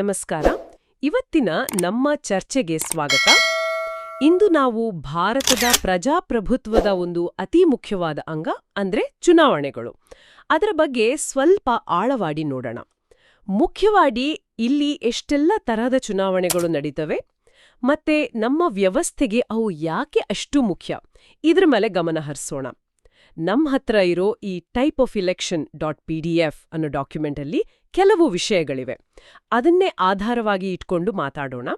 ನಮಸ್ಕಾರ. ಇವತ್ತಿನ ನಮ್ಮ ಚರ್ಚೆಗೆ ಸ್ವಾಗತ. ಇಂದು ನಾವು ಭಾರತದ ಪ್ರಜಾಪ್ರಭುತ್ವದ ಒಂದು ಅತಿ ಮುಖ್ಯವಾದ ಅಂಗ ಅಂದ್ರೆ ಚುನಾವಣೆಗಳು. ಅದರ ಬಗ್ಗೆ ಸ್ವಲ್ಪ ಆಳವಾಡಿ ನೋಡೋಣ. ಮುಖ್ಯವಾಗಿ ಇಲ್ಲಿ ಎಷ್ಟೆಲ್ಲ ತರಹದ ಚುನಾವಣೆಗಳು ನಡೀತವೆ, ಮತ್ತೆ ನಮ್ಮ ವ್ಯವಸ್ಥೆಗೆ ಅವು ಯಾಕೆ ಅಷ್ಟು ಮುಖ್ಯ, ಇದ್ರ ಮೇಲೆ ಗಮನ ಹರಿಸೋಣ. ನಮ್ಮ ಹತ್ರ ಇರೋ ಈ type of election dot P D F ಅನ್ನೋ ಡಾಕ್ಯುಮೆಂಟಲ್ಲಿ ಕೆಲವು ವಿಷಯಗಳಿವೆ. ಅದನ್ನೇ ಆಧಾರವಾಗಿ ಇಟ್ಕೊಂಡು ಮಾತಾಡೋಣ.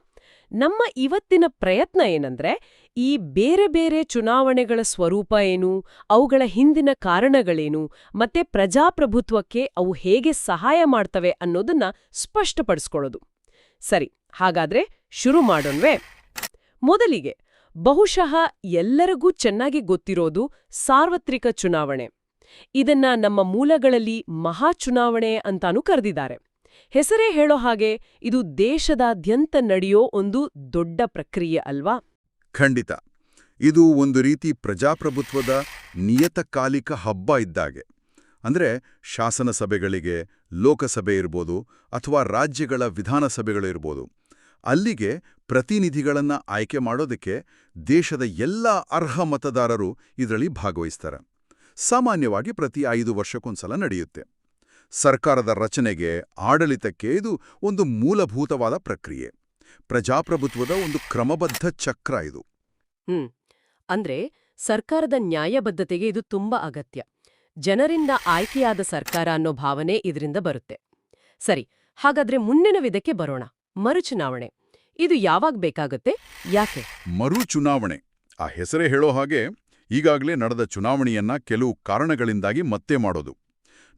ನಮ್ಮ ಇವತ್ತಿನ ಪ್ರಯತ್ನ ಏನಂದ್ರೆ, ಈ ಬೇರೆ ಬೇರೆ ಚುನಾವಣೆಗಳ ಸ್ವರೂಪ ಏನು, ಅವುಗಳ ಹಿಂದಿನ ಕಾರಣಗಳೇನು, ಮತ್ತೆ ಪ್ರಜಾಪ್ರಭುತ್ವಕ್ಕೆ ಅವು ಹೇಗೆ ಸಹಾಯ ಮಾಡ್ತವೆ ಅನ್ನೋದನ್ನ ಸ್ಪಷ್ಟಪಡಿಸ್ಕೊಳ್ಳೋದು. ಸರಿ, ಹಾಗಾದ್ರೆ ಶುರು ಮಾಡೋಣ್ವೇ? ಮೊದಲಿಗೆ ಬಹುಶಃ ಎಲ್ಲರಿಗೂ ಚೆನ್ನಾಗಿ ಗೊತ್ತಿರೋದು ಸಾರ್ವತ್ರಿಕ ಚುನಾವಣೆ. ಇದನ್ನ ನಮ್ಮ ಮೂಲಗಳಲ್ಲಿ ಮಹಾ ಚುನಾವಣೆ ಅಂತಾನೂ ಕರೆದಿದ್ದಾರೆ. ಹೆಸರೇ ಹೇಳೋ ಹಾಗೆ ಇದು ದೇಶದಾದ್ಯಂತ ನಡೆಯೋ ಒಂದು ದೊಡ್ಡ ಪ್ರಕ್ರಿಯೆ ಅಲ್ವಾ? ಖಂಡಿತ. ಇದು ಒಂದು ರೀತಿ ಪ್ರಜಾಪ್ರಭುತ್ವದ ನಿಯತಕಾಲಿಕ ಹಬ್ಬ ಇದ್ದಾಗೆ. ಅಂದ್ರೆ ಶಾಸನ ಸಭೆಗಳಿಗೆ, ಲೋಕಸಭೆ ಇರ್ಬೋದು ಅಥವಾ ರಾಜ್ಯಗಳ ವಿಧಾನಸಭೆಗಳು ಇರ್ಬೋದು. ಅಲ್ಲಿಗೆ ಪ್ರತಿನಿಧಿಗಳನ್ನು ಆಯ್ಕೆ ಮಾಡೋದಕ್ಕೆ ದೇಶದ ಎಲ್ಲ ಅರ್ಹ ಮತದಾರರು ಇದರಲ್ಲಿ ಭಾಗವಹಿಸ್ತಾರೆ. ಸಾಮಾನ್ಯವಾಗಿ ಪ್ರತಿ ಐದು ವರ್ಷಕ್ಕೊಂದ್ಸಲ ನಡೆಯುತ್ತೆ. ಸರ್ಕಾರದ ರಚನೆಗೆ ಆಡಳಿತಕ್ಕೆ ಇದು ಒಂದು ಮೂಲಭೂತವಾದ ಪ್ರಕ್ರಿಯೆ. ಪ್ರಜಾಪ್ರಭುತ್ವದ ಒಂದು ಕ್ರಮಬದ್ಧ ಚಕ್ರ ಇದು. ಹ್ಮ್. ಅಂದ್ರೆ ಸರ್ಕಾರದ ನ್ಯಾಯಬದ್ಧತೆಗೆ ಇದು ತುಂಬಾ ಅಗತ್ಯ. ಜನರಿಂದ ಆಯ್ಕೆಯಾದ ಸರ್ಕಾರ ಅನ್ನೋ ಭಾವನೆ ಇದರಿಂದ ಬರುತ್ತೆ. ಸರಿ ಹಾಗಾದ್ರೆ ಮುಂದಿನ ವಿಧಕ್ಕೆ ಬರೋಣ. ಮರುಚುನಾವಣೆ. ಇದು ಯಾವಾಗ ಬೇಕಾಗುತ್ತೆ? ಯಾಕೆ? ಮರುಚುನಾವಣೆ. ಆ ಹೆಸರೇ ಹೇಳೋ ಹಾಗೆ ಈಗಾಗಲೇ ನಡೆದ ಚುನಾವಣೆಯನ್ನ ಕೆಲವು ಕಾರಣಗಳಿಂದಾಗಿ ಮತ್ತೆ ಮಾಡೋದು.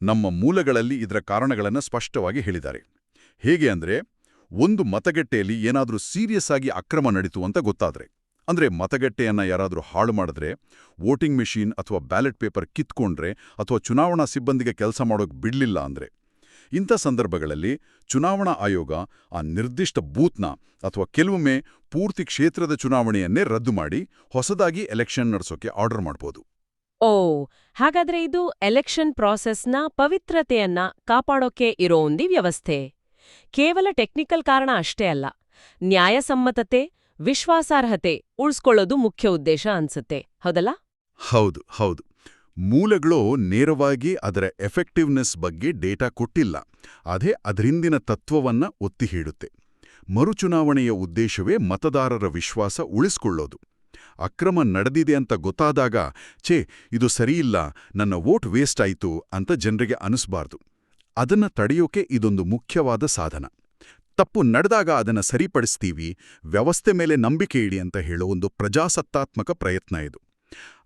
ನಮ್ಮ ಮೂಲಗಳಲ್ಲಿ ಇದರ ಕಾರಣಗಳನ್ನು ಸ್ಪಷ್ಟವಾಗಿ ಹೇಳಿದ್ದಾರೆ. ಹೇಗೆ ಅಂದ್ರೆ, ಒಂದು ಮತಗಟ್ಟೆಯಲ್ಲಿ ಏನಾದರೂ ಸೀರಿಯಸ್ ಆಗಿ ಅಕ್ರಮ ನಡೀತು ಅಂತ ಗೊತ್ತಾದ್ರೆ. ಅಂದ್ರೆ ಮತಗಟ್ಟೆಯನ್ನ ಯಾರಾದರೂ ಹಾಳು ಮಾಡಿದ್ರೆ, ವೋಟಿಂಗ್ ಮೆಷಿನ್ ಅಥವಾ ಬ್ಯಾಲೆಟ್ ಪೇಪರ್ ಕಿತ್ಕೊಂಡ್ರೆ ಅಥವಾ ಚುನಾವಣಾ ಸಿಬ್ಬಂದಿಗೆ ಕೆಲಸ ಮಾಡೋಕೆ ಬಿಡ್ಲಿಲ್ಲ ಅಂದ್ರೆ ಇಂಥ ಸಂದರ್ಭಗಳಲ್ಲಿ ಚುನಾವಣಾ ಆಯೋಗ ಆ ನಿರ್ದಿಷ್ಟ ಬೂತ್ನ ಅಥವಾ ಕೆಲವೊಮ್ಮೆ ಪೂರ್ತಿ ಕ್ಷೇತ್ರದ ಚುನಾವಣೆಯನ್ನೇ ರದ್ದು ಮಾಡಿ ಹೊಸದಾಗಿ ಎಲೆಕ್ಷನ್ ನಡೆಸೋಕೆ ಆರ್ಡರ್ ಮಾಡ್ಬೋದು. ಓ ಹಾಗಾದ್ರೆ ಇದು ಎಲೆಕ್ಷನ್ ಪ್ರಾಸೆಸ್ನ ಪವಿತ್ರತೆಯನ್ನ ಕಾಪಾಡೋಕೆ ಇರೋ ಒಂದು ವ್ಯವಸ್ಥೆ. ಕೇವಲ ಟೆಕ್ನಿಕಲ್ ಕಾರಣ ಅಷ್ಟೇ ಅಲ್ಲ ನ್ಯಾಯಸಮ್ಮತತೆ ವಿಶ್ವಾಸಾರ್ಹತೆ ಉಳಿಸ್ಕೊಳ್ಳೋದು ಮುಖ್ಯ ಉದ್ದೇಶ ಅನ್ಸುತ್ತೆ ಹೌದಲ್ಲ? ಹೌದು ಹೌದು. ಮೂಲಗಳು ನೇರವಾಗಿ ಅದರ ಎಫೆಕ್ಟಿವ್ನೆಸ್ ಬಗ್ಗೆ ಡೇಟಾ ಕೊಟ್ಟಿಲ್ಲ. ಅದೇ ಅದರಿಂದಿನ ತತ್ವವನ್ನ ಒತ್ತಿ ಹೇಳುತ್ತೆ ಮರುಚುನಾವಣೆಯ ಉದ್ದೇಶವೇ ಮತದಾರರ ವಿಶ್ವಾಸ ಉಳಿಸ್ಕೊಳ್ಳೋದು. ಅಕ್ರಮ ನಡೆದಿದೆ ಅಂತ ಗೊತ್ತಾದಾಗ, ಛೇ, ಇದು ಸರಿಯಿಲ್ಲ, ನನ್ನ ವೋಟ್ ವೇಸ್ಟ್ ಆಯ್ತು ಅಂತ ಜನರಿಗೆ ಅನಿಸ್ಬಾರ್ದು. ಅದನ್ನ ತಡೆಯೋಕೆ ಇದೊಂದು ಮುಖ್ಯವಾದ ಸಾಧನ. ತಪ್ಪು ನಡೆದಾಗ ಅದನ್ನ ಸರಿಪಡಿಸ್ತೀವಿ, ವ್ಯವಸ್ಥೆ ಮೇಲೆ ನಂಬಿಕೆ ಇಡಿ ಅಂತ ಹೇಳೋ ಒಂದು ಪ್ರಜಾಸತ್ತಾತ್ಮಕ ಪ್ರಯತ್ನ ಇದು.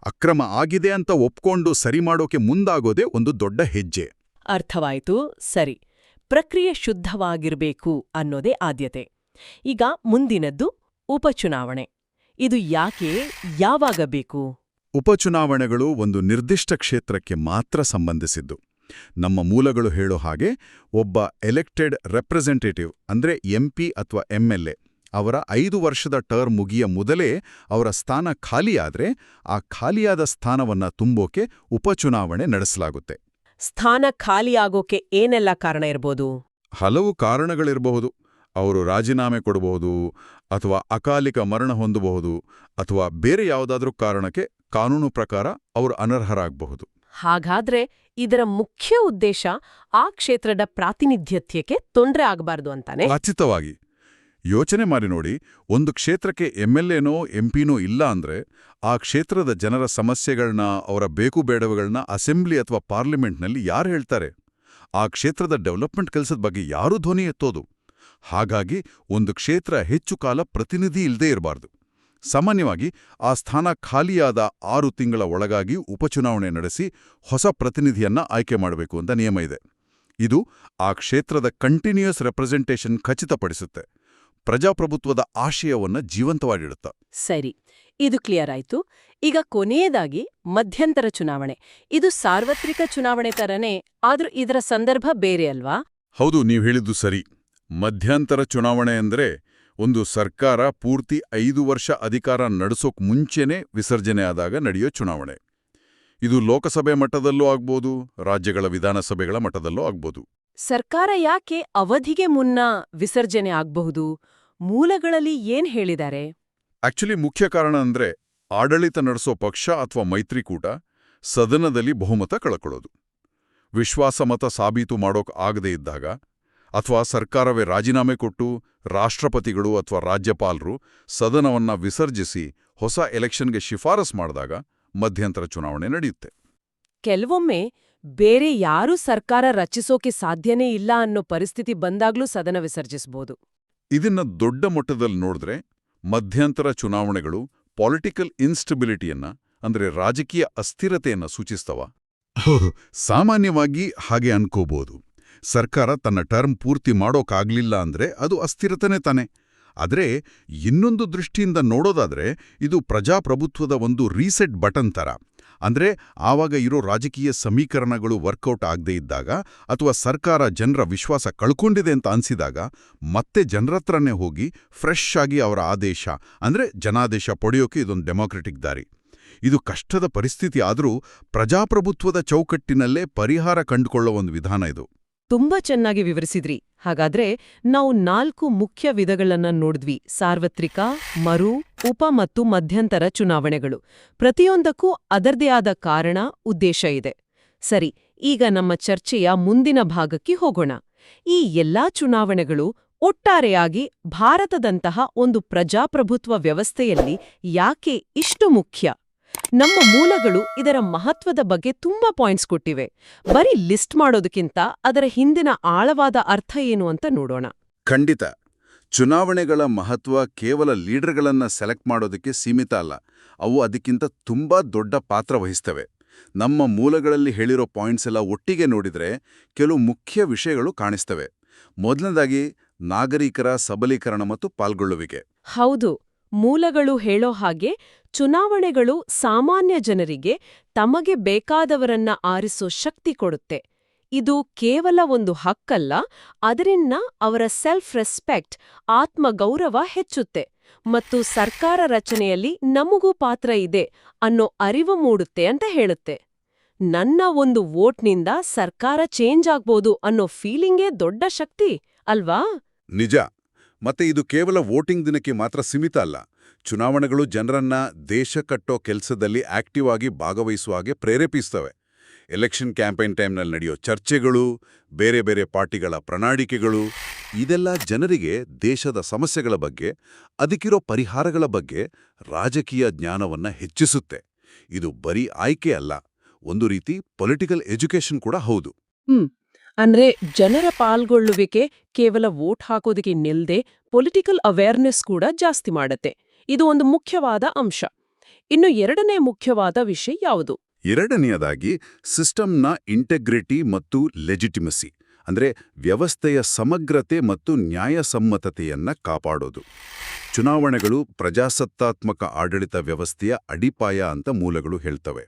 ಅಕ್ರಮ ಆಗಿದೆ ಅಂತ ಒಪ್ಕೊಂಡು ಸರಿ ಮಾಡೋಕೆ ಮುಂದಾಗೋದೇ ಒಂದು ದೊಡ್ಡ ಹೆಜ್ಜೆ. ಅರ್ಥವಾಯಿತು ಸರಿ. ಪ್ರಕ್ರಿಯೆ ಶುದ್ಧವಾಗಿರಬೇಕು ಅನ್ನೋದೇ ಆದ್ಯತೆ. ಈಗ ಮುಂದಿನದ್ದು ಉಪಚುನಾವಣೆ. ಇದು ಯಾಕೆ ಯಾವಾಗ ಬೇಕು? ಉಪಚುನಾವಣೆಗಳು ಒಂದು ನಿರ್ದಿಷ್ಟ ಕ್ಷೇತ್ರಕ್ಕೆ ಮಾತ್ರ ಸಂಬಂಧಿಸಿದ್ದು. ನಮ್ಮ ಮೂಲಗಳು ಹೇಳೋ ಹಾಗೆ ಒಬ್ಬ ಎಲೆಕ್ಟೆಡ್ ರೆಪ್ರೆಸೆಂಟೇಟಿವ್ ಅಂದ್ರೆ ಎಂಪಿ ಅಥವಾ ಎಂಎಲ್ಎ ಅವರ ಐದು ವರ್ಷದ ಟರ್ಮ್ ಮುಗಿಯ ಮೊದಲೇ ಅವರ ಸ್ಥಾನ ಖಾಲಿಯಾದರೆ ಆ ಖಾಲಿಯಾದ ಸ್ಥಾನವನ್ನ ತುಂಬೋಕೆ ಉಪಚುನಾವಣೆ ನಡೆಸಲಾಗುತ್ತೆ. ಸ್ಥಾನ ಖಾಲಿಯಾಗೋಕೆ ಏನೆಲ್ಲ ಕಾರಣ ಇರಬಹುದು ಹಲವು ಕಾರಣಗಳಿರಬಹುದು. ಅವರು ರಾಜೀನಾಮೆ ಕೊಡಬಹುದು ಅಥವಾ ಅಕಾಲಿಕ ಮರಣ ಹೊಂದಬಹುದು ಅಥವಾ ಬೇರೆ ಯಾವುದಾದ್ರೂ ಕಾರಣಕ್ಕೆ ಕಾನೂನು ಪ್ರಕಾರ ಅವರು ಅನರ್ಹರಾಗಬಹುದು. ಹಾಗಾದ್ರೆ ಇದರ ಮುಖ್ಯ ಉದ್ದೇಶ ಆ ಕ್ಷೇತ್ರದ ಪ್ರಾತಿನಿಧ್ಯತ್ಯಕ್ಕೆ ತೊಂದರೆ ಆಗಬಾರದು ಅಂತಾನೆ? ಖಚಿತವಾಗಿ ಯೋಚನೆ ಮಾಡಿ ನೋಡಿ, ಒಂದು ಕ್ಷೇತ್ರಕ್ಕೆ ಎಂಎಲ್ಎನೋ ಎಂಪಿನೋ ಇಲ್ಲ ಅಂದ್ರೆ, ಆ ಕ್ಷೇತ್ರದ ಜನರ ಸಮಸ್ಯೆಗಳನ್ನ ಅವರ ಬೇಕು ಬೇಡವುಗಳನ್ನ ಅಸೆಂಬ್ಲಿ ಅಥವಾ ಪಾರ್ಲಿಮೆಂಟ್ನಲ್ಲಿ ಯಾರು ಹೇಳ್ತಾರೆ? ಆ ಕ್ಷೇತ್ರದ ಡೆವಲಪ್ಮೆಂಟ್ ಕೆಲಸದ ಬಗ್ಗೆ ಯಾರೂ ಧ್ವನಿ ಎತ್ತೋದು? ಹಾಗಾಗಿ ಒಂದು ಕ್ಷೇತ್ರ ಹೆಚ್ಚು ಕಾಲ ಪ್ರತಿನಿಧಿ ಇಲ್ಲದೇ ಇರಬಾರ್ದು. ಸಾಮಾನ್ಯವಾಗಿ ಆ ಸ್ಥಾನ ಖಾಲಿಯಾದ ಆರು ತಿಂಗಳ ಒಳಗಾಗಿ ಉಪಚುನಾವಣೆ ನಡೆಸಿ ಹೊಸ ಪ್ರತಿನಿಧಿಯನ್ನ ಆಯ್ಕೆ ಮಾಡಬೇಕು ಅಂತ ನಿಯಮ ಇದೆ. ಇದು ಆ ಕ್ಷೇತ್ರದ ಕಂಟಿನ್ಯೂಯಸ್ ರೆಪ್ರೆಸೆಂಟೇಷನ್ ಖಚಿತಪಡಿಸುತ್ತೆ. ಪ್ರಜಾಪ್ರಭುತ್ವದ ಆಶಯವನ್ನ ಜೀವಂತವಾಗಿಡುತ್ತ. ಸರಿ ಇದು ಕ್ಲಿಯರ್ ಆಯ್ತು. ಈಗ ಕೊನೆಯದಾಗಿ ಮಧ್ಯಂತರ ಚುನಾವಣೆ. ಇದು ಸಾರ್ವತ್ರಿಕ ಚುನಾವಣೆ ತರನೇ ಆದ್ರೂ ಇದರ ಸಂದರ್ಭ ಬೇರೆ ಅಲ್ವಾ? ಹೌದು ನೀವು ಹೇಳಿದ್ದು ಸರಿ. ಮಧ್ಯಂತರ ಚುನಾವಣೆ ಅಂದ್ರೆ ಒಂದು ಸರ್ಕಾರ ಪೂರ್ತಿ ಐದು ವರ್ಷ ಅಧಿಕಾರ ನಡೆಸೋಕ್ ಮುಂಚೆನೇ ವಿಸರ್ಜನೆ ಆದಾಗ ನಡೆಯೋ ಚುನಾವಣೆ. ಇದು ಲೋಕಸಭೆ ಮಟ್ಟದಲ್ಲೂ ಆಗ್ಬೋದು ರಾಜ್ಯಗಳ ವಿಧಾನಸಭೆಗಳ ಮಟ್ಟದಲ್ಲೂ ಆಗ್ಬೋದು. ಸರ್ಕಾರ ಯಾಕೆ ಅವಧಿಗೆ ಮುನ್ನ ವಿಸರ್ಜನೆ ಆಗ್ಬಹುದು? ಮೂಲಗಳಲ್ಲಿ ಏನ್ ಹೇಳಿದ್ದಾರೆ? ಆಕ್ಚುಲಿ ಮುಖ್ಯ ಕಾರಣ ಅಂದ್ರೆ ಆಡಳಿತ ನಡೆಸೋ ಪಕ್ಷ ಅಥವಾ ಮೈತ್ರಿಕೂಟ ಸದನದಲ್ಲಿ ಬಹುಮತ ಕಳ್ಕೊಳ್ಳೋದು. ವಿಶ್ವಾಸಮತ ಸಾಬೀತು ಮಾಡೋಕ್ ಆಗದೇ ಇದ್ದಾಗ ಅಥವಾ ಸರ್ಕಾರವೇ ರಾಜೀನಾಮೆ ಕೊಟ್ಟು ರಾಷ್ಟ್ರಪತಿಗಳು ಅಥವಾ ರಾಜ್ಯಪಾಲರು ಸದನವನ್ನ ವಿಸರ್ಜಿಸಿ ಹೊಸ ಎಲೆಕ್ಷನ್ಗೆ ಶಿಫಾರಸ್ ಮಾಡಿದಾಗ ಮಧ್ಯಂತರ ಚುನಾವಣೆ ನಡೆಯುತ್ತೆ. ಕೆಲವೊಮ್ಮೆ ಬೇರೆ ಯಾರೂ ಸರ್ಕಾರ ರಚಿಸೋಕೆ ಸಾಧ್ಯನೇ ಇಲ್ಲ ಅನ್ನೋ ಪರಿಸ್ಥಿತಿ ಬಂದಾಗ್ಲೂ ಸದನ ವಿಸರ್ಜಿಸಬಹುದು ಇದನ್ನ ದೊಡ್ಡ ಮಟ್ಟದಲ್ಲಿ ನೋಡಿದ್ರೆ ಮಧ್ಯಂತರ ಚುನಾವಣೆಗಳು ಪೊಲಿಟಿಕಲ್ ಇನ್ಸ್ಟಬಿಲಿಟಿಯನ್ನ ಅಂದ್ರೆ ರಾಜಕೀಯ ಅಸ್ಥಿರತೆಯನ್ನ ಸೂಚಿಸ್ತವ. ಸಾಮಾನ್ಯವಾಗಿ ಹಾಗೆ ಅನ್ಕೋಬಹುದು ಸರ್ಕಾರ ತನ್ನ ಟರ್ಮ್ ಪೂರ್ತಿ ಮಾಡೋಕಾಗ್ಲಿಲ್ಲ ಅಂದ್ರೆ ಅದು ಅಸ್ಥಿರತೆನೇ ತಾನೆ. ಆದ್ರೆ ಇನ್ನೊಂದು ದೃಷ್ಟಿಯಿಂದ ನೋಡೋದಾದ್ರೆ ಇದು ಪ್ರಜಾಪ್ರಭುತ್ವದ ಒಂದು ರೀಸೆಟ್ ಬಟನ್ ತರ. ಅಂದ್ರೆ ಆವಾಗ ಇರೋ ರಾಜಕೀಯ ಸಮೀಕರಣಗಳು ವರ್ಕೌಟ್ ಆಗದೇ ಇದ್ದಾಗ ಅಥವಾ ಸರ್ಕಾರ ಜನರ ವಿಶ್ವಾಸ ಕಳ್ಕೊಂಡಿದೆ ಅಂತ ಅನ್ಸಿದಾಗ ಮತ್ತೆ ಜನರತ್ರನೇ ಹೋಗಿ ಫ್ರೆಶ್ ಆಗಿ ಅವರ ಆದೇಶ, ಅಂದ್ರೆ ಜನಾದೇಶ ಪಡೆಯೋಕೆ ಇದೊಂದು ಡೆಮಾಕ್ರೆಟಿಕ್ ದಾರಿ. ಇದು ಕಷ್ಟದ ಪರಿಸ್ಥಿತಿ ಆದರೂ ಪ್ರಜಾಪ್ರಭುತ್ವದ ಚೌಕಟ್ಟಿನಲ್ಲೇ ಪರಿಹಾರ ಕಂಡುಕೊಳ್ಳೋ ಒಂದು ವಿಧಾನ ಇದು. ತುಂಬಾ ಚೆನ್ನಾಗಿ ವಿವರಿಸಿದ್ರಿ. ಹಾಗಾದ್ರೆ ನಾವು ನಾಲ್ಕು ಮುಖ್ಯ ವಿಧಗಳನ್ನ ನೋಡಿದ್ವಿ. ಸಾರ್ವತ್ರಿಕ, ಮರು ಉಪ ಮತ್ತು ಮಧ್ಯಂತರ ಚುನಾವಣೆಗಳು. ಪ್ರತಿಯೊಂದಕ್ಕೂ ಅದರದೇ ಆದ ಕಾರಣ ಉದ್ದೇಶ ಇದೆ. ಸರಿ, ಈಗ ನಮ್ಮ ಚರ್ಚೆಯ ಮುಂದಿನ ಭಾಗಕ್ಕೆ ಹೋಗೋಣ. ಈ ಎಲ್ಲಾ ಚುನಾವಣೆಗಳು ಒಟ್ಟಾರೆಯಾಗಿ ಭಾರತದಂತಹ ಒಂದು ಪ್ರಜಾಪ್ರಭುತ್ವ ವ್ಯವಸ್ಥೆಯಲ್ಲಿ ಯಾಕೆ ಇಷ್ಟು ಮುಖ್ಯ? ನಮ್ಮ ಮೂಲಗಳು ಇದರ ಮಹತ್ವದ ಬಗ್ಗೆ ತುಂಬಾ ಪಾಯಿಂಟ್ಸ್ ಕೊಟ್ಟಿವೆ. ಬರೀ ಲಿಸ್ಟ್ ಮಾಡೋದಕ್ಕಿಂತ ಅದರ ಹಿಂದಿನ ಆಳವಾದ ಅರ್ಥ ಏನು ಅಂತ ನೋಡೋಣ. ಖಂಡಿತ. ಚುನಾವಣೆಗಳ ಮಹತ್ವ ಕೇವಲ ಲೀಡರ್ಗಳನ್ನ ಸೆಲೆಕ್ಟ್ ಮಾಡೋದಕ್ಕೆ ಸೀಮಿತ ಅಲ್ಲ, ಅವು ಅದಕ್ಕಿಂತ ತುಂಬಾ ದೊಡ್ಡ ಪಾತ್ರ ವಹಿಸ್ತವೆ. ನಮ್ಮ ಮೂಲಗಳಲ್ಲಿ ಹೇಳಿರೋ ಪಾಯಿಂಟ್ಸ್ ಎಲ್ಲ ಒಟ್ಟಿಗೆ ನೋಡಿದ್ರೆ ಕೆಲವು ಮುಖ್ಯ ವಿಷಯಗಳು ಕಾಣಿಸ್ತವೆ. ಮೊದಲನೇದಾಗಿ, ನಾಗರಿಕರ ಸಬಲೀಕರಣ ಮತ್ತು ಪಾಲ್ಗೊಳ್ಳುವಿಕೆ. ಹೌದು, ಮೂಲಗಳು ಹೇಳೋ ಹಾಗೆ ಚುನಾವಣೆಗಳು ಸಾಮಾನ್ಯ ಜನರಿಗೆ ತಮಗೆ ಬೇಕಾದವರನ್ನ ಆರಿಸೋ ಶಕ್ತಿ ಕೊಡುತ್ತೆ. ಇದು ಕೇವಲ ಒಂದು ಹಕ್ಕಲ್ಲ, ಅದರಿಂದ ಅವರ ಸೆಲ್ಫ್ ರೆಸ್ಪೆಕ್ಟ್ ಆತ್ಮಗೌರವ ಹೆಚ್ಚುತ್ತೆ ಮತ್ತು ಸರ್ಕಾರ ರಚನೆಯಲ್ಲಿ ನಮಗೂ ಪಾತ್ರ ಇದೆ ಅನ್ನೋ ಅರಿವು ಮೂಡುತ್ತೆ ಅಂತ ಹೇಳುತ್ತೆ. ನನ್ನ ಒಂದು ವೋಟ್ನಿಂದ ಸರ್ಕಾರ ಚೇಂಜ್ ಆಗ್ಬೋದು ಅನ್ನೋ ಫೀಲಿಂಗೇ ದೊಡ್ಡ ಶಕ್ತಿ, ಅಲ್ವಾ? ನಿಜ. ಮತ್ತೆ ಇದು ಕೇವಲ ವೋಟಿಂಗ್ ದಿನಕ್ಕೆ ಮಾತ್ರ ಸೀಮಿತ ಅಲ್ಲ. ಚುನಾವಣೆಗಳು ಜನರನ್ನ ದೇಶ ಕಟ್ಟೋ ಕೆಲಸದಲ್ಲಿ ಆಕ್ಟಿವ್ ಆಗಿ ಭಾಗವಹಿಸುವ ಹಾಗೆ ಪ್ರೇರೇಪಿಸ್ತವೆ. ಎಲೆಕ್ಷನ್ ಕ್ಯಾಂಪೇನ್ ಟೈಮ್ನಲ್ಲಿ ನಡೆಯೋ ಚರ್ಚೆಗಳು, ಬೇರೆ ಬೇರೆ ಪಾರ್ಟಿಗಳ ಪ್ರಣಾಳಿಕೆಗಳು, ಇದೆಲ್ಲ ಜನರಿಗೆ ದೇಶದ ಸಮಸ್ಯೆಗಳ ಬಗ್ಗೆ, ಅದಕ್ಕಿರೋ ಪರಿಹಾರಗಳ ಬಗ್ಗೆ ರಾಜಕೀಯ ಜ್ಞಾನವನ್ನ ಹೆಚ್ಚಿಸುತ್ತೆ. ಇದು ಬರೀ ಆಯ್ಕೆ ಅಲ್ಲ, ಒಂದು ರೀತಿ ಪೊಲಿಟಿಕಲ್ ಎಜುಕೇಷನ್ ಕೂಡ ಹೌದು. ಅಂದ್ರೆ ಜನರ ಪಾಲ್ಗೊಳ್ಳುವಿಕೆ ಕೇವಲ ವೋಟ್ ಹಾಕೋದಕ್ಕೆ ನಿಲ್ದೆ ಪೊಲಿಟಿಕಲ್ ಅವೇರ್ನೆಸ್ ಕೂಡ ಜಾಸ್ತಿ ಮಾಡತ್ತೆ. ಇದು ಒಂದು ಮುಖ್ಯವಾದ ಅಂಶ. ಇನ್ನು ಎರಡನೇ ಮುಖ್ಯವಾದ ವಿಷಯ ಯಾವುದು? ಎರಡನೆಯದಾಗಿ, ಸಿಸ್ಟಮ್ನ ಇಂಟೆಗ್ರಿಟಿ ಮತ್ತು ಲೆಜಿಟಿಮಸಿ ಅಂದ್ರೆ ವ್ಯವಸ್ಥೆಯ ಸಮಗ್ರತೆ ಮತ್ತು ನ್ಯಾಯಸಮ್ಮತತೆಯನ್ನು ಕಾಪಾಡೋದು. ಚುನಾವಣೆಗಳು ಪ್ರಜಾಸತ್ತಾತ್ಮಕ ಆಡಳಿತ ವ್ಯವಸ್ಥೆಯ ಅಡಿಪಾಯ ಅಂತ ಮೂಲಗಳು ಹೇಳ್ತವೆ.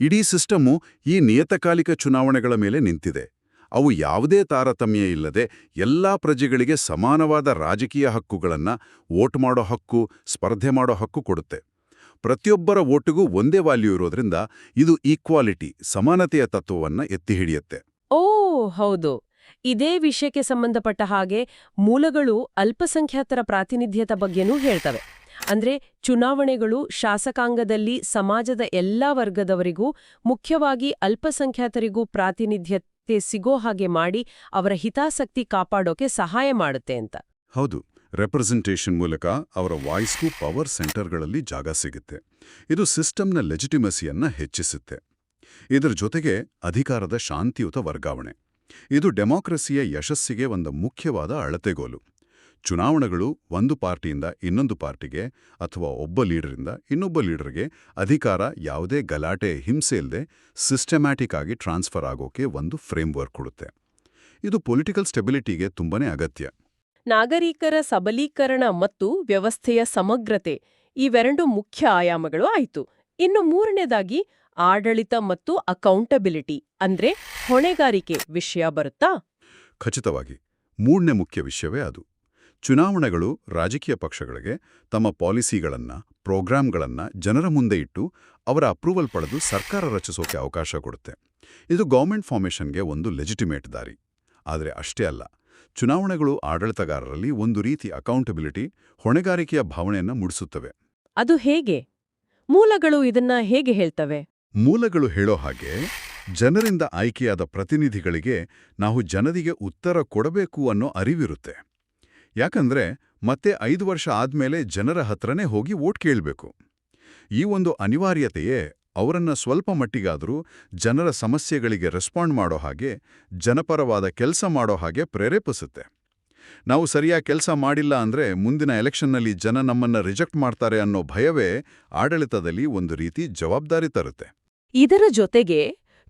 ಇಡೀ ಸಿಸ್ಟಮು ಈ ನಿಯತಕಾಲಿಕ ಚುನಾವಣೆಗಳ ಮೇಲೆ ನಿಂತಿದೆ. ಅವು ಯಾವುದೇ ತಾರತಮ್ಯ ಇಲ್ಲದೆ ಎಲ್ಲಾ ಪ್ರಜೆಗಳಿಗೆ ಸಮಾನವಾದ ರಾಜಕೀಯ ಹಕ್ಕುಗಳನ್ನು ವೋಟ್ ಮಾಡೋ ಹಕ್ಕು, ಸ್ಪರ್ಧೆ ಮಾಡೋ ಹಕ್ಕು ಕೊಡುತ್ತೆ. ಪ್ರತಿಯೊಬ್ಬರ ಓಟಿಗೂ ಒಂದೇ ವ್ಯಾಲ್ಯೂ ಇರೋದ್ರಿಂದ ಇದು ಈಕ್ವಾಲಿಟಿ ಸಮಾನತೆಯ ತತ್ವವನ್ನು ಎತ್ತಿ ಹಿಡಿಯುತ್ತೆ. ಓ ಹೌದು. ಇದೇ ವಿಷಯಕ್ಕೆ ಸಂಬಂಧಪಟ್ಟ ಹಾಗೆ ಮೂಲಗಳು ಅಲ್ಪಸಂಖ್ಯಾತರ ಪ್ರಾತಿನಿಧ್ಯದ ಬಗ್ಗೆನೂ ಹೇಳ್ತವೆ. ಅಂದ್ರೆ ಚುನಾವಣೆಗಳು ಶಾಸಕಾಂಗದಲ್ಲಿ ಸಮಾಜದ ಎಲ್ಲಾ ವರ್ಗದವರಿಗೂ ಮುಖ್ಯವಾಗಿ ಅಲ್ಪಸಂಖ್ಯಾತರಿಗೂ ಪ್ರಾತಿನಿಧ್ಯತೆ ಸಿಗೋ ಹಾಗೆ ಮಾಡಿ ಅವರ ಹಿತಾಸಕ್ತಿ ಕಾಪಾಡೋಕೆ ಸಹಾಯ ಮಾಡುತ್ತೆ ಅಂತ. ಹೌದು. ರೆಪ್ರೆಸೆಂಟೇಷನ್ ಮೂಲಕ ಅವರ ವಾಯ್ಸ್ಗೂ ಪವರ್ ಸೆಂಟರ್ಗಳಲ್ಲಿ ಜಾಗ ಸಿಗುತ್ತೆ. ಇದು ಸಿಸ್ಟಮ್ನ ಲೆಜಿಟಿಮಸಿಯನ್ನು ಹೆಚ್ಚಿಸುತ್ತೆ. ಇದರ ಜೊತೆಗೆ ಅಧಿಕಾರದ ಶಾಂತಿಯುತ ವರ್ಗಾವಣೆ. ಇದು ಡೆಮಾಕ್ರಸಿಯ ಯಶಸ್ಸಿಗೆ ಒಂದು ಮುಖ್ಯವಾದ ಅಳತೆಗೋಲು. ಚುನಾವಣೆಗಳು ಒಂದು ಪಾರ್ಟಿಯಿಂದ ಇನ್ನೊಂದು ಪಾರ್ಟಿಗೆ ಅಥವಾ ಒಬ್ಬ ಲೀಡರಿಂದ ಇನ್ನೊಬ್ಬ ಲೀಡರ್ಗೆ ಅಧಿಕಾರ ಯಾವುದೇ ಗಲಾಟೆ, ಹಿಂಸೆ ಇಲ್ಲದೆ ಸಿಸ್ಟಮ್ಯಾಟಿಕ್ ಆಗಿ ಟ್ರಾನ್ಸ್ಫರ್ ಆಗೋಕೆ ಒಂದು ಫ್ರೇಮ್ವರ್ಕ್ ಕೊಡುತ್ತೆ. ಇದು ಪೊಲಿಟಿಕಲ್ ಸ್ಟೆಬಿಲಿಟಿಗೆ ತುಂಬನೇ ಅಗತ್ಯ. ನಾಗರಿಕರ ಸಬಲೀಕರಣ ಮತ್ತು ವ್ಯವಸ್ಥೆಯ ಸಮಗ್ರತೆ ಇವೆರಡು ಮುಖ್ಯ ಆಯಾಮಗಳು ಆಯಿತು. ಇನ್ನು ಮೂರನೇದಾಗಿ ಆಡಳಿತ ಮತ್ತು ಅಕೌಂಟಬಿಲಿಟಿ, ಅಂದ್ರೆ ಹೊಣೆಗಾರಿಕೆ ವಿಷಯ ಬರುತ್ತಾ? ಖಚಿತವಾಗಿ, ಮೂರನೇ ಮುಖ್ಯ ವಿಷಯವೇ ಅದು. ಚುನಾವಣೆಗಳು ರಾಜಕೀಯ ಪಕ್ಷಗಳಿಗೆ ತಮ್ಮ ಪಾಲಿಸಿಗಳನ್ನ, ಪ್ರೋಗ್ರಾಂಗಳನ್ನ ಜನರ ಮುಂದೆ ಇಟ್ಟು ಅವರ ಅಪ್ರೂವಲ್ ಪಡೆದು ಸರ್ಕಾರ ರಚಿಸೋಕೆ ಅವಕಾಶ ಕೊಡುತ್ತೆ. ಇದು ಗೌರ್ಮೆಂಟ್ ಫಾರ್ಮೇಷನ್ಗೆ ಒಂದು ಲೆಜಿಟಿಮೇಟ್ ದಾರಿ. ಆದರೆ ಅಷ್ಟೇ ಅಲ್ಲ. ಚುನಾವಣೆಗಳು ಆಡಳಿತಗಾರರಲ್ಲಿ ಒಂದು ರೀತಿ ಅಕೌಂಟಬಿಲಿಟಿ ಹೊಣೆಗಾರಿಕೆಯ ಭಾವನೆಯನ್ನು ಮೂಡಿಸುತ್ತವೆ. ಅದು ಹೇಗೆ? ಮೂಲಗಳು ಇದನ್ನ ಹೇಗೆ ಹೇಳ್ತವೆ? ಮೂಲಗಳು ಹೇಳೋ ಹಾಗೆ ಜನರಿಂದ ಆಯ್ಕೆಯಾದ ಪ್ರತಿನಿಧಿಗಳಿಗೆ ನಾವು ಜನರಿಗೆ ಉತ್ತರ ಕೊಡಬೇಕು ಅನ್ನೋ ಅರಿವಿರುತ್ತೆ. ಯಾಕಂದ್ರೆ ಮತ್ತೆ ಐದು ವರ್ಷ ಆದ್ಮೇಲೆ ಜನರ ಹತ್ರನೇ ಹೋಗಿ ವೋಟ್ ಕೇಳಬೇಕು. ಈ ಒಂದು ಅನಿವಾರ್ಯತೆಯೇ ಅವರನ್ನ ಸ್ವಲ್ಪ ಮಟ್ಟಿಗಾದರೂ ಜನರ ಸಮಸ್ಯೆಗಳಿಗೆ ರೆಸ್ಪಾಂಡ್ ಮಾಡೋ ಹಾಗೆ, ಜನಪರವಾದ ಕೆಲಸ ಮಾಡೋ ಹಾಗೆ ಪ್ರೇರೇಪಿಸುತ್ತೆ. ನಾವು ಸರಿಯಾ ಕೆಲಸ ಮಾಡಿಲ್ಲ ಅಂದ್ರೆ ಮುಂದಿನ ಎಲೆಕ್ಷನ್ನಲ್ಲಿ ಜನ ನಮ್ಮನ್ನ ರಿಜೆಕ್ಟ್ ಮಾಡ್ತಾರೆ ಅನ್ನೋ ಭಯವೇ ಆಡಳಿತದಲ್ಲಿ ಒಂದು ರೀತಿ ಜವಾಬ್ದಾರಿ ತರುತ್ತೆ. ಇದರ ಜೊತೆಗೆ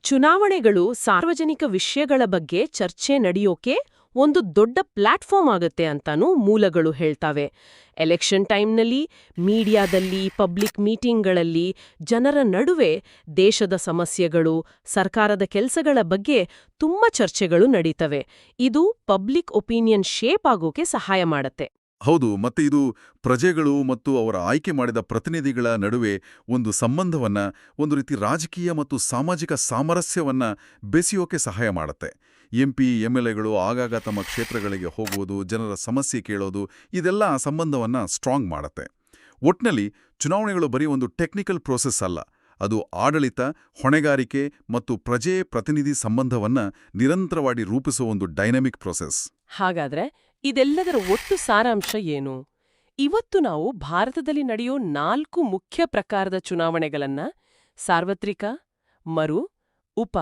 ಚುನಾವಣೆಗಳು ಸಾರ್ವಜನಿಕ ವಿಷಯಗಳ ಬಗ್ಗೆ ಚರ್ಚೆ ನಡೆಯೋಕೆ ಒಂದು ದೊಡ್ಡ ಪ್ಲಾಟ್ಫಾರ್ಮ್ ಆಗುತ್ತೆ ಅಂತಾನೂ ಮೂಲಗಳು ಹೇಳ್ತಾವೆ. ಎಲೆಕ್ಷನ್ ಟೈಮ್ನಲ್ಲಿ, ಮೀಡಿಯಾದಲ್ಲಿ, ಪಬ್ಲಿಕ್ ಮೀಟಿಂಗ್ಗಳಲ್ಲಿ ಜನರ ನಡುವೆ ದೇಶದ ಸಮಸ್ಯೆಗಳು, ಸರ್ಕಾರದ ಕೆಲಸಗಳ ಬಗ್ಗೆ ತುಂಬ ಚರ್ಚೆಗಳು ನಡೀತವೆ. ಇದು ಪಬ್ಲಿಕ್ ಒಪಿನಿಯನ್ ಶೇಪ್ ಆಗೋಕೆ ಸಹಾಯ ಮಾಡತ್ತೆ. ಹೌದು, ಮತ್ತೆ ಇದು ಪ್ರಜೆಗಳು ಮತ್ತು ಅವರ ಆಯ್ಕೆ ಮಾಡಿದ ಪ್ರತಿನಿಧಿಗಳ ನಡುವೆ ಒಂದು ಸಂಬಂಧವನ್ನ, ಒಂದು ರೀತಿ ರಾಜಕೀಯ ಮತ್ತು ಸಾಮಾಜಿಕ ಸಾಮರಸ್ಯವನ್ನ ಬೆಸೆಯೋಕೆ ಸಹಾಯ ಮಾಡುತ್ತೆ. ಎಂಪಿ ಎಂಎಲ್ಎಗಳು ಆಗಾಗ ತಮ್ಮ ಕ್ಷೇತ್ರಗಳಿಗೆ ಹೋಗುವುದು, ಜನರ ಸಮಸ್ಯೆ ಕೇಳೋದು, ಇದೆಲ್ಲ ಆ ಸಂಬಂಧವನ್ನ ಸ್ಟ್ರಾಂಗ್ ಮಾಡುತ್ತೆ. ಒಟ್ನಲ್ಲಿ ಚುನಾವಣೆಗಳು ಬರೀ ಒಂದು ಟೆಕ್ನಿಕಲ್ ಪ್ರೋಸೆಸ್ ಅಲ್ಲ, ಅದು ಆಡಳಿತ, ಹೊಣೆಗಾರಿಕೆ ಮತ್ತು ಪ್ರಜೆ ಪ್ರತಿನಿಧಿ ಸಂಬಂಧವನ್ನ ನಿರಂತರವಾಗಿ ರೂಪಿಸುವ ಒಂದು ಡೈನಮಿಕ್ ಪ್ರೋಸೆಸ್ ಹಾಗಾದ್ರೆ ಇದೆಲ್ಲದರ ಒಟ್ಟು ಸಾರಾಂಶ ಏನು? ಇವತ್ತು ನಾವು ಭಾರತದಲ್ಲಿ ನಡೆಯೋ ನಾಲ್ಕು ಮುಖ್ಯ ಪ್ರಕಾರದ ಚುನಾವಣೆಗಳನ್ನ ಸಾರ್ವತ್ರಿಕ, ಮರು, ಉಪ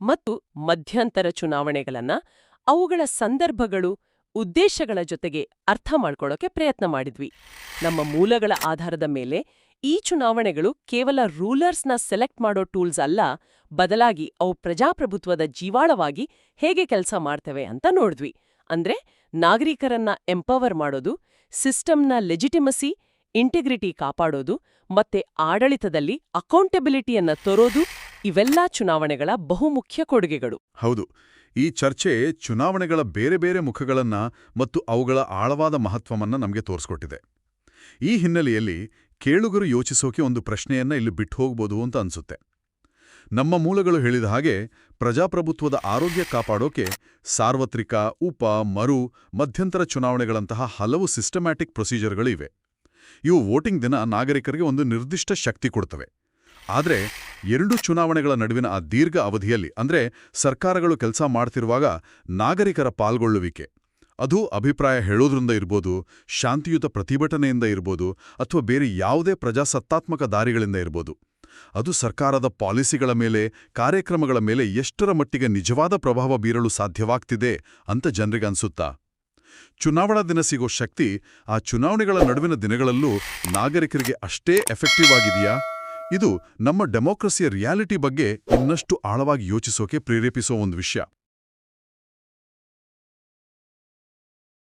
ಮತ್ತು ಮಧ್ಯಂತರ ಚುನಾವಣೆಗಳನ್ನ ಅವುಗಳ ಸಂದರ್ಭಗಳು, ಉದ್ದೇಶಗಳ ಜೊತೆಗೆ ಅರ್ಥ ಮಾಡ್ಕೊಳ್ಳೋಕೆ ಪ್ರಯತ್ನ ಮಾಡಿದ್ವಿ. ನಮ್ಮ ಮೂಲಗಳ ಆಧಾರದ ಮೇಲೆ ಈ ಚುನಾವಣೆಗಳು ಕೇವಲ ರೂಲರ್ಸ್ನ ಸೆಲೆಕ್ಟ್ ಮಾಡೋ ಟೂಲ್ಸ್ ಅಲ್ಲ, ಬದಲಾಗಿ ಅವು ಪ್ರಜಾಪ್ರಭುತ್ವದ ಜೀವಾಳವಾಗಿ ಹೇಗೆ ಕೆಲಸ ಮಾಡ್ತವೆ ಅಂತ ನೋಡಿದ್ವಿ. ಅಂದ್ರೆ ನಾಗರಿಕರನ್ನ ಎಂಪವರ್ ಮಾಡೋದು, ಸಿಸ್ಟಮ್ನ ಲೆಜಿಟಿಮಸಿ, ಇಂಟಿಗ್ರಿಟಿ ಕಾಪಾಡೋದು, ಮತ್ತೆ ಆಡಳಿತದಲ್ಲಿ ಅಕೌಂಟೆಬಿಲಿಟಿಯನ್ನ ತರೋದು ಇವೆಲ್ಲಾ ಚುನಾವಣೆಗಳ ಬಹುಮುಖ್ಯ ಕೊಡುಗೆಗಳು. ಹೌದು. ಈ ಚರ್ಚೆ ಚುನಾವಣೆಗಳ ಬೇರೆ ಬೇರೆ ಮುಖಗಳನ್ನ ಮತ್ತು ಅವುಗಳ ಆಳವಾದ ಮಹತ್ವವನ್ನ ನಮಗೆ ತೋರಿಸ್ಕೊಟ್ಟಿದೆ. ಈ ಹಿನ್ನೆಲೆಯಲ್ಲಿ ಕೇಳುಗರು ಯೋಚಿಸೋಕೆ ಒಂದು ಪ್ರಶ್ನೆಯನ್ನ ಇಲ್ಲಿ ಬಿಟ್ಟು ಹೋಗ್ಬೋದು ಅಂತ ಅನ್ಸುತ್ತೆ. ನಮ್ಮ ಮೂಲಗಳು ಹೇಳಿದ ಹಾಗೆ ಪ್ರಜಾಪ್ರಭುತ್ವದ ಆರೋಗ್ಯ ಕಾಪಾಡೋಕೆ ಸಾರ್ವತ್ರಿಕ, ಉಪ, ಮರು, ಮಧ್ಯಂತರ ಚುನಾವಣೆಗಳಂತಹ ಹಲವು ಸಿಸ್ಟಮ್ಯಾಟಿಕ್ ಪ್ರೊಸೀಜರ್ಗಳಿವೆ. ಇವು ವೋಟಿಂಗ್ ದಿನ ನಾಗರಿಕರಿಗೆ ಒಂದು ನಿರ್ದಿಷ್ಟ ಶಕ್ತಿ ಕೊಡ್ತವೆ. ಆದರೆ ಎರಡು ಚುನಾವಣೆಗಳ ನಡುವಿನ ಆ ದೀರ್ಘ ಅವಧಿಯಲ್ಲಿ, ಅಂದ್ರೆ ಸರ್ಕಾರಗಳು ಕೆಲಸ ಮಾಡ್ತಿರುವಾಗ ನಾಗರಿಕರ ಪಾಲ್ಗೊಳ್ಳುವಿಕೆ, ಅದು ಅಭಿಪ್ರಾಯ ಹೇಳೋದ್ರಿಂದ ಇರ್ಬೋದು, ಶಾಂತಿಯುತ ಪ್ರತಿಭಟನೆಯಿಂದ ಇರ್ಬೋದು, ಅಥವಾ ಬೇರೆ ಯಾವುದೇ ಪ್ರಜಾಸತ್ತಾತ್ಮಕ ದಾರಿಗಳಿಂದ ಇರ್ಬೋದು. ಅದು ಸರ್ಕಾರದ ಪಾಲಿಸಿಗಳ ಮೇಲೆ, ಕಾರ್ಯಕ್ರಮಗಳ ಮೇಲೆ ಎಷ್ಟರ ಮಟ್ಟಿಗೆ ನಿಜವಾದ ಪ್ರಭಾವ ಬೀರಲು ಸಾಧ್ಯವಾಗ್ತಿದೆ ಅಂತ ಜನರಿಗನ್ಸುತ್ತಾ ಚುನಾವಣಾ ದಿನ ಸಿಗೋ ಶಕ್ತಿ ಆ ಚುನಾವಣೆಗಳ ನಡುವಿನ ದಿನಗಳಲ್ಲೂ ನಾಗರಿಕರಿಗೆ ಅಷ್ಟೇ ಎಫೆಕ್ಟಿವ್ ಆಗಿದೆಯಾ? ಇದು ನಮ್ಮ ಡೆಮೋಕ್ರಸಿಯ ರಿಯಾಲಿಟಿ ಬಗ್ಗೆ ಇನ್ನಷ್ಟು ಆಳವಾಗಿ ಯೋಚಿಸೋಕೆ ಪ್ರೇರೇಪಿಸೋ ಒಂದು ವಿಷಯ.